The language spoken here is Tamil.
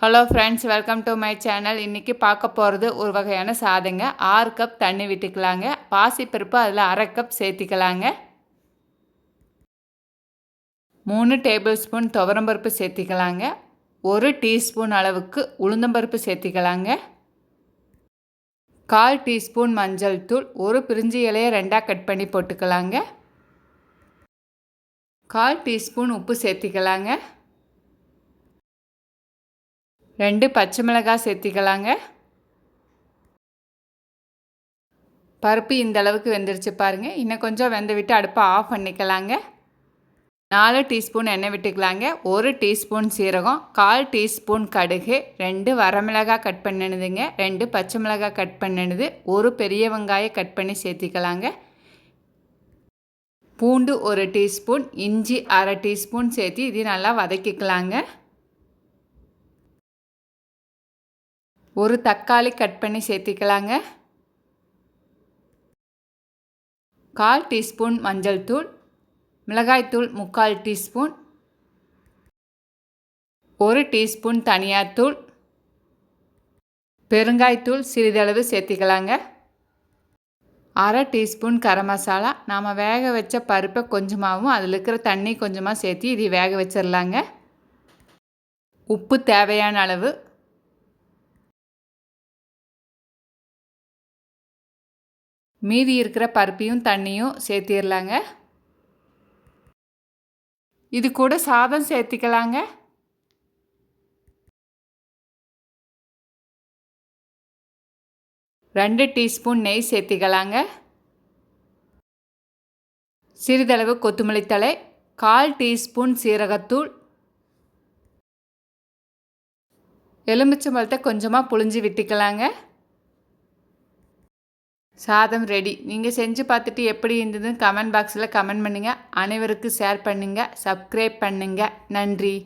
Hello friends welcome to my channel இன்றைக்கி பார்க்க போகிறது ஒரு வகையான சாதங்க. ஆறு கப் தண்ணி விட்டுக்கலாங்க. பாசிப்பருப்பு அதில் அரை கப் சேர்த்திக்கலாங்க. மூணு டேபிள் ஸ்பூன் துவரம்பருப்பு சேர்த்திக்கலாங்க. ஒரு டீஸ்பூன் அளவுக்கு உளுந்தம்பருப்பு சேர்த்திக்கலாங்க. கால் டீஸ்பூன் மஞ்சள் தூள் ஒரு பிரிஞ்சி இலையை ரெண்டாக கட் பண்ணி போட்டுக்கலாங்க. கால் டீஸ்பூன் உப்பு சேர்த்திக்கலாங்க. ரெண்டு பச்சை மிளகாய் சேர்த்திக்கலாங்க. பருப்பு இந்த அளவுக்கு வெந்துருச்சு பாருங்கள் இன்னும் கொஞ்சம் வெந்து விட்டு அடுப்பை ஆஃப் பண்ணிக்கலாங்க. நாலு டீஸ்பூன் எண்ணெய் விட்டுக்கலாங்க. ஒரு டீஸ்பூன் சீரகம் கால் டீஸ்பூன் கடுகு ரெண்டு வரமிளகாய் கட் பண்ணினதுங்க. ரெண்டு பச்சை மிளகாய் கட் பண்ணினது ஒரு பெரிய வெங்காயம் கட் பண்ணி சேர்த்திக்கலாங்க. பூண்டு ஒரு டீஸ்பூன் இஞ்சி அரை டீஸ்பூன் சேர்த்து இது நல்லா வதக்கிக்கலாங்க. ஒரு தக்காளி கட் பண்ணி சேர்த்திக்கலாங்க. கால் டீஸ்பூன் மஞ்சள் தூள் மிளகாய்த்தூள் முக்கால் டீஸ்பூன் ஒரு டீஸ்பூன் தனியாத்தூள் பெருங்காய்த்தூள் சிறிதளவு சேர்த்திக்கலாங்க. அரை டீஸ்பூன் கரம் மசாலா நாம் வேக வச்ச பருப்பை கொஞ்சமாகவும் அதில் இருக்கிற தண்ணி கொஞ்சமாக சேர்த்து இதை வேக வச்சிடலாங்க உப்பு தேவையான அளவு மீதி இருக்கிற பருப்பையும் தண்ணியும் சேர்த்திடலாங்க இது கூட சாதம் சேர்த்திக்கலாங்க. ரெண்டு டீஸ்பூன் நெய் சேர்த்திக்கலாங்க. சிறிதளவு கொத்தமல்லி தலை கால் டீஸ்பூன் சீரகத்தூள். எலுமிச்சம்பழத்தை கொஞ்சமாக புழிஞ்சு விட்டுக்கலாங்க. சாதம் ரெடி நீங்கள் செஞ்சு பார்த்துட்டு எப்படி இருந்ததுன்னு கமெண்ட் பாக்ஸில் கமெண்ட் பண்ணுங்கள் அனைவருக்கும் ஷேர் பண்ணுங்கள் சப்ஸ்கிரைப் பண்ணுங்கள் நன்றி.